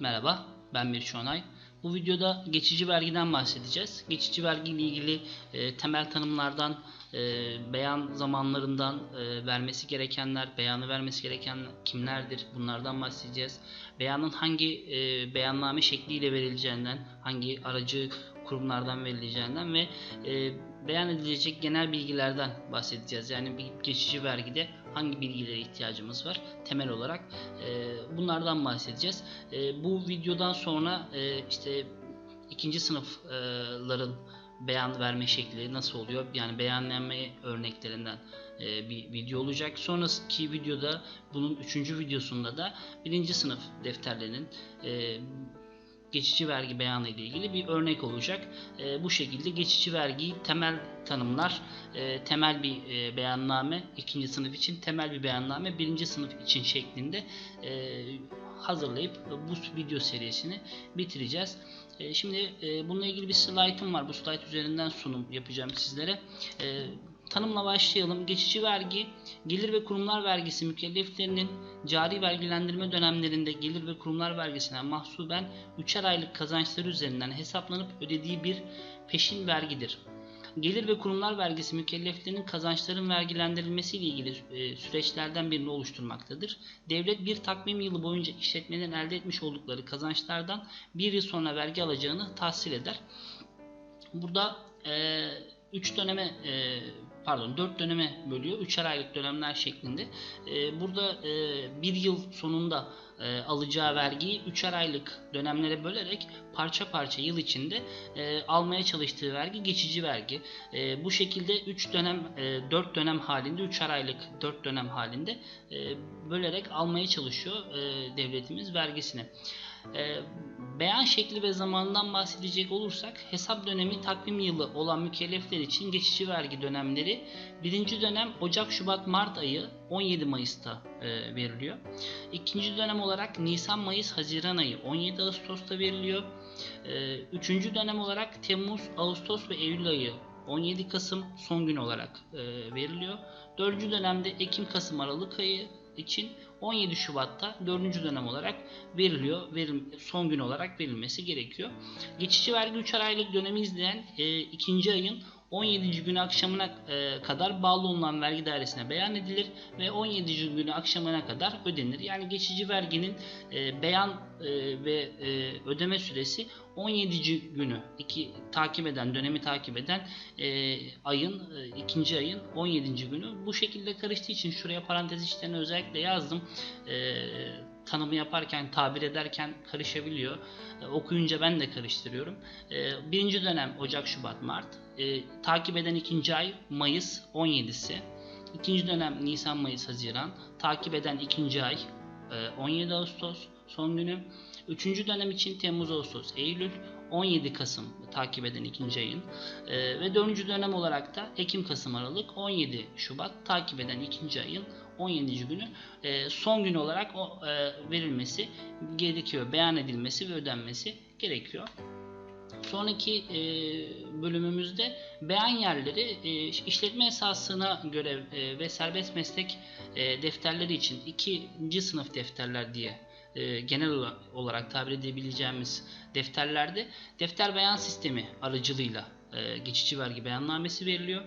Merhaba, ben Mirç Onay. Bu videoda geçici vergiden bahsedeceğiz. Geçici vergi ile ilgili e, temel tanımlardan, e, beyan zamanlarından, e, vermesi gerekenler, beyanı vermesi gereken kimlerdir bunlardan bahsedeceğiz. Beyanın hangi e, beyanname şekliyle verileceğinden, hangi aracı kurumlardan verileceğinden ve e, beyan edilecek genel bilgilerden bahsedeceğiz. Yani bir geçici vergide hangi bilgilere ihtiyacımız var temel olarak e, bunlardan bahsedeceğiz. E, bu videodan sonra e, işte ikinci sınıfların beyan verme şekli nasıl oluyor? Yani beyanlanma örneklerinden e, bir video olacak. Sonraki videoda bunun üçüncü videosunda da birinci sınıf defterlerinin e, geçici vergi beyanı ile ilgili bir örnek olacak. E, bu şekilde geçici vergiyi temel tanımlar, e, temel bir e, beyanname, ikinci sınıf için temel bir beyanname, birinci sınıf için şeklinde e, hazırlayıp bu video serisini bitireceğiz. E, şimdi e, bununla ilgili bir slaytım var. Bu slayt üzerinden sunum yapacağım sizlere. E, tanımla başlayalım. Geçici vergi, gelir ve kurumlar vergisi mükelleflerinin cari vergilendirme dönemlerinde gelir ve kurumlar vergisinden mahsuben 3'er aylık kazançları üzerinden hesaplanıp ödediği bir peşin vergidir. Gelir ve kurumlar vergisi mükelleflerinin kazançların vergilendirilmesiyle ilgili e, süreçlerden birini oluşturmaktadır. Devlet bir takvim yılı boyunca işletmenin elde etmiş oldukları kazançlardan bir yıl sonra vergi alacağını tahsil eder. Burada 3 döneme e, pardon 4 döneme bölüyor. 3'er aylık dönemler şeklinde. E, burada e, bir yıl sonunda e, alacağı vergiyi 3'er aylık dönemlere bölerek parça parça yıl içinde e, almaya çalıştığı vergi geçici vergi. E, bu şekilde 3 dönem e, 4 dönem halinde 3'er aylık 4 dönem halinde e, bölerek almaya çalışıyor e, devletimiz vergisini. E, beyan şekli ve zamanından bahsedecek olursak hesap dönemi takvim yılı olan mükellefler için geçici vergi dönemleri birinci dönem Ocak, Şubat, Mart ayı 17 Mayıs'ta e, veriliyor. İkinci dönem olarak Nisan, Mayıs, Haziran ayı 17 Ağustos'ta veriliyor. E, üçüncü dönem olarak Temmuz, Ağustos ve Eylül ayı 17 Kasım son gün olarak e, veriliyor. Dördüncü dönemde Ekim, Kasım, Aralık ayı için 17 Şubat'ta dördüncü dönem olarak veriliyor. Verim, son gün olarak verilmesi gerekiyor. Geçici vergi 3 aylık dönemi izleyen e, ikinci ayın 17. günü akşamına e, kadar bağlı olunan vergi dairesine beyan edilir ve 17. günü akşamına kadar ödenir. Yani geçici verginin e, beyan e, ve ödeme süresi 17. günü iki takip eden dönemi takip eden ayın ikinci ayın 17. günü bu şekilde karıştığı için şuraya parantez içlerini özellikle yazdım. Tanımı yaparken, tabir ederken karışabiliyor. E, okuyunca ben de karıştırıyorum. E, birinci dönem Ocak, Şubat, Mart. E, takip eden ikinci ay Mayıs 17'si. İkinci dönem Nisan, Mayıs, Haziran. Takip eden ikinci ay e, 17 Ağustos son günü. Üçüncü dönem için Temmuz, Ağustos, Eylül. 17 Kasım takip eden ikinci ayın e, ve dördüncü dönem olarak da Ekim, Kasım, Aralık 17 Şubat takip eden ikinci ayın 17. günü e, son gün olarak o e, verilmesi gerekiyor. Beyan edilmesi ve ödenmesi gerekiyor. Sonraki e, bölümümüzde beyan yerleri e, işletme esasına göre e, ve serbest meslek e, defterleri için ikinci sınıf defterler diye e, genel olarak tabir edebileceğimiz defterlerde defter beyan sistemi aracılığıyla e, geçici vergi beyannamesi veriliyor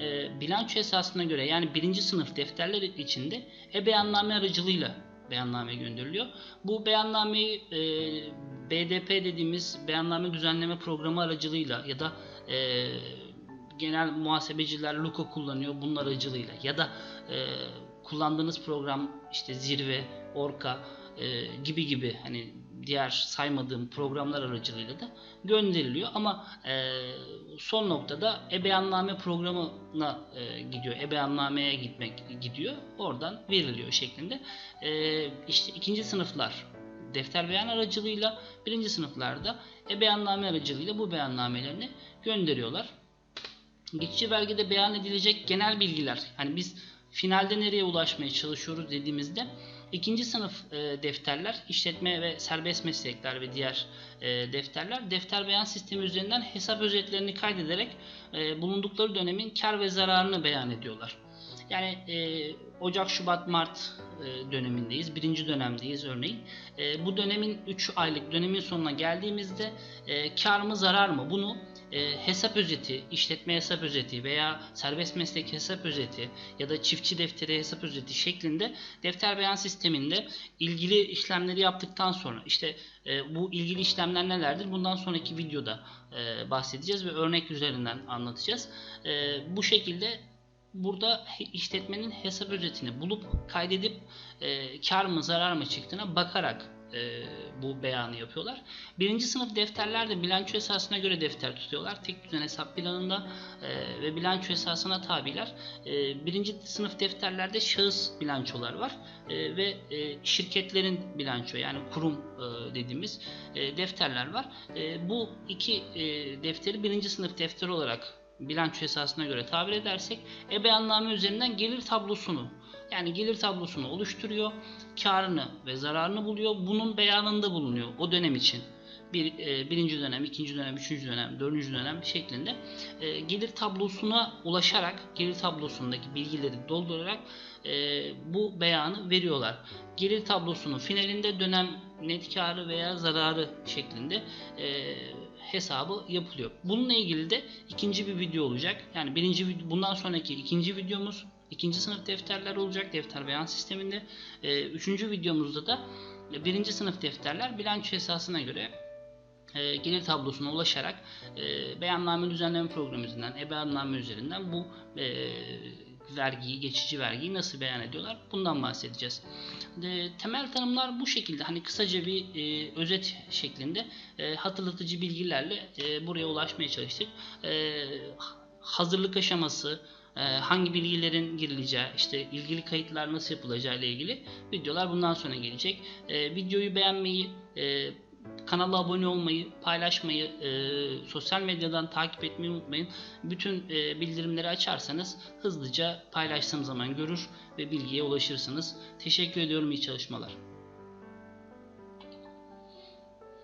e, bilanço esasına göre yani birinci sınıf defterler içinde e-beyanname aracılığıyla beyanname gönderiliyor. Bu beyannameyi e, BDP dediğimiz beyanname düzenleme programı aracılığıyla ya da e, genel muhasebeciler Luka kullanıyor bunun aracılığıyla ya da e, kullandığınız program işte Zirve, Orka e, gibi gibi hani diğer saymadığım programlar aracılığıyla da gönderiliyor ama e, son noktada e-beyanname programına e, gidiyor. E-beyannameye gitmek gidiyor. Oradan veriliyor şeklinde. E, işte ikinci sınıflar defter beyan aracılığıyla birinci sınıflarda e-beyanname aracılığıyla bu beyannamelerini gönderiyorlar. Geçici vergide beyan edilecek genel bilgiler. Hani biz finalde nereye ulaşmaya çalışıyoruz dediğimizde ikinci sınıf e, defterler, işletme ve serbest meslekler ve diğer e, defterler defter beyan sistemi üzerinden hesap özetlerini kaydederek e, bulundukları dönemin kar ve zararını beyan ediyorlar. Yani e, Ocak, Şubat, Mart e, dönemindeyiz. Birinci dönemdeyiz örneğin. E, bu dönemin 3 aylık dönemin sonuna geldiğimizde e, kar mı zarar mı? Bunu e, hesap özeti, işletme hesap özeti veya serbest meslek hesap özeti ya da çiftçi defteri hesap özeti şeklinde defter beyan sisteminde ilgili işlemleri yaptıktan sonra işte e, bu ilgili işlemler nelerdir? Bundan sonraki videoda e, bahsedeceğiz ve örnek üzerinden anlatacağız. Bu şekilde burada işletmenin hesap özetini bulup kaydedip kar mı zarar mı çıktığına bakarak e, bu beyanı yapıyorlar. Birinci sınıf defterlerde bilanço esasına göre defter tutuyorlar. Tek düzen hesap planında e, ve bilanço esasına tabiler. E, birinci sınıf defterlerde şahıs bilançolar var E, ve e, şirketlerin bilanço yani kurum e, dediğimiz e, defterler var. E, bu iki e, defteri birinci sınıf defter olarak bilanço esasına göre tabir edersek ebeyanname üzerinden gelir tablosunu yani gelir tablosunu oluşturuyor, karını ve zararını buluyor. Bunun beyanında bulunuyor o dönem için. Bir, e, birinci dönem, ikinci dönem, üçüncü dönem, dördüncü dönem şeklinde e, gelir tablosuna ulaşarak, gelir tablosundaki bilgileri doldurarak e, bu beyanı veriyorlar. Gelir tablosunun finalinde dönem net karı veya zararı şeklinde e, hesabı yapılıyor. Bununla ilgili de ikinci bir video olacak. Yani birinci bundan sonraki ikinci videomuz ikinci sınıf defterler olacak defter beyan sisteminde. E, üçüncü videomuzda da birinci sınıf defterler bilanço esasına göre e, gelir tablosuna ulaşarak e, beyanname düzenleme programı üzerinden, üzerinden bu e, vergiyi, geçici vergiyi nasıl beyan ediyorlar? Bundan bahsedeceğiz. E, temel tanımlar bu şekilde. Hani kısaca bir e, özet şeklinde e, hatırlatıcı bilgilerle e, buraya ulaşmaya çalıştık. E, hazırlık aşaması, hangi bilgilerin girileceği, işte ilgili kayıtlar nasıl yapılacağı ile ilgili videolar bundan sonra gelecek. E, videoyu beğenmeyi, e, kanala abone olmayı, paylaşmayı, e, sosyal medyadan takip etmeyi unutmayın. Bütün e, bildirimleri açarsanız hızlıca paylaştığım zaman görür ve bilgiye ulaşırsınız. Teşekkür ediyorum, iyi çalışmalar.